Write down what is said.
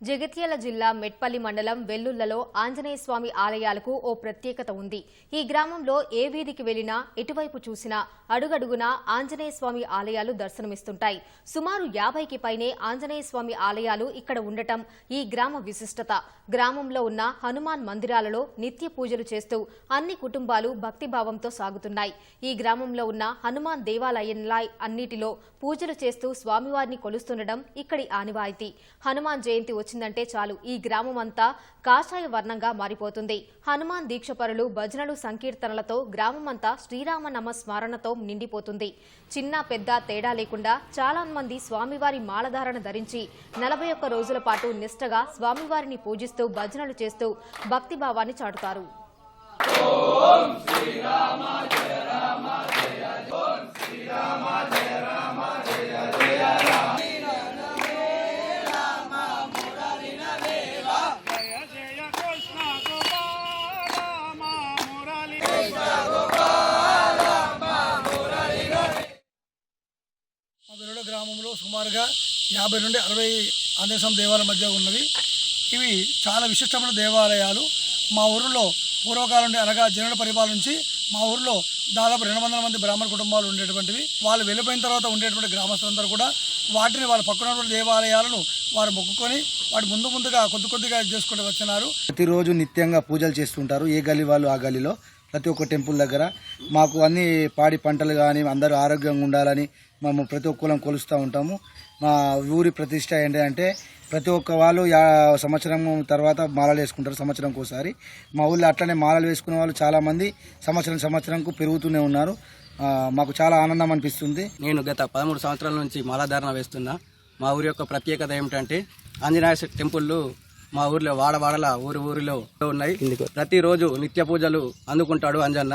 జగిత్యాల జిల్లా మెట్పల్లి మండలం వెల్లుల్లలో ఆంజనేయ స్వామి ఆలయాలకు ఓ ప్రత్యేకత ఉంది. ఈ గ్రామంలో ఏ వీధికి వెళ్ళినా ఎటువైపు చూసినా అడుగడుగునా ఆంజనేయ స్వామి ఆలయాలు దర్శనమిస్తుంటాయి. సుమారు యాభైకి పైనే ఆంజనేయ స్వామి ఆలయాలు ఇక్కడ ఉండటం ఈ గ్రామ విశిష్టత. గ్రామంలో ఉన్న హనుమాన్ మందిరాలలో నిత్య పూజలు చేస్తూ అన్ని కుటుంబాలు భక్తిభావంతో సాగుతున్నాయి. ఈ గ్రామంలో ఉన్న హనుమాన్ దేవాలయంలా అన్నిటిలో పూజలు చేస్తూ స్వామివారిని కొలుస్తుండడం ఇక్కడి ఆనివాయితీ. హనుమాన్ జయంతి వచ్చిందంటే చాలు. ఈ గ్రామం అంతా కాషాయ వర్ణంగా మారిపోతుంది. హనుమాన్ దీక్షపరులు భజనలు సంకీర్తనలతో గ్రామమంతా శ్రీరామనామ స్మరణతో నిండిపోతుంది. చిన్న పెద్ద తేడా లేకుండా చాలా మంది స్వామివారి మాలధారణ ధరించి నలభై ఒక్క రోజుల పాటు నిష్టగా స్వామివారిని పూజిస్తూ భజనలు చేస్తూ భక్తిభావాన్ని చాటుతారు. సుమారుగా యాభై నుండి అరవై ఆంజనేయ దేవాలయం మధ్య ఉన్నవి. ఇవి చాలా విశిష్టమైన దేవాలయాలు. మా ఊరిలో పూర్వకాలం నుండి అనగా జనుల పరిపాలన నుంచి మా ఊరిలో దాదాపు రెండు వందల మంది బ్రాహ్మణ కుటుంబాలు ఉండేటువంటివి. వాళ్ళు వెళ్ళిపోయిన తర్వాత ఉండేటువంటి గ్రామస్తులందరూ కూడా వాటిని వాళ్ళ పక్కన ఉన్నటువంటి దేవాలయాలను వారు మొక్కుకొని వాటి ముందు ముందుగా కొద్ది కొద్దిగా చేసుకుంటూ వచ్చినారు. ప్రతిరోజు నిత్యంగా పూజలు చేస్తుంటారు. ఏ గల్లీ వాళ్ళు ఆ గల్లీలో. ప్రతి ఒక్క టెంపుల్ దగ్గర మాకు అన్ని పాడి పంటలు కానీ అందరూ ఆరోగ్యంగా ఉండాలని మేము ప్రతి ఒక్కరం కొలుస్తూ ఉంటాము. మా ఊరి ప్రతిష్ట ఏంటంటే ప్రతి ఒక్క వాళ్ళు సంవత్సరం తర్వాత మాలలు వేసుకుంటారు సంవత్సరంకి ఒకసారి. మా ఊళ్ళో అట్లనే మాలలు వేసుకునే వాళ్ళు చాలామంది సంవత్సరం సంవత్సరంకు పెరుగుతూనే ఉన్నారు. మాకు చాలా ఆనందం అనిపిస్తుంది. నేను గత పదమూడు సంవత్సరాల నుంచి మాలాధారణ వేస్తున్నా. మా ఊరి యొక్క ప్రత్యేకత ఏమిటంటే ఆంజనేయ టెంపుల్లో మా ఊర్లో వాడవాడల ఊరి ఊరిలో ఉన్నాయి. ప్రతిరోజు నిత్య పూజలు అందుకుంటాడు అంజన్న.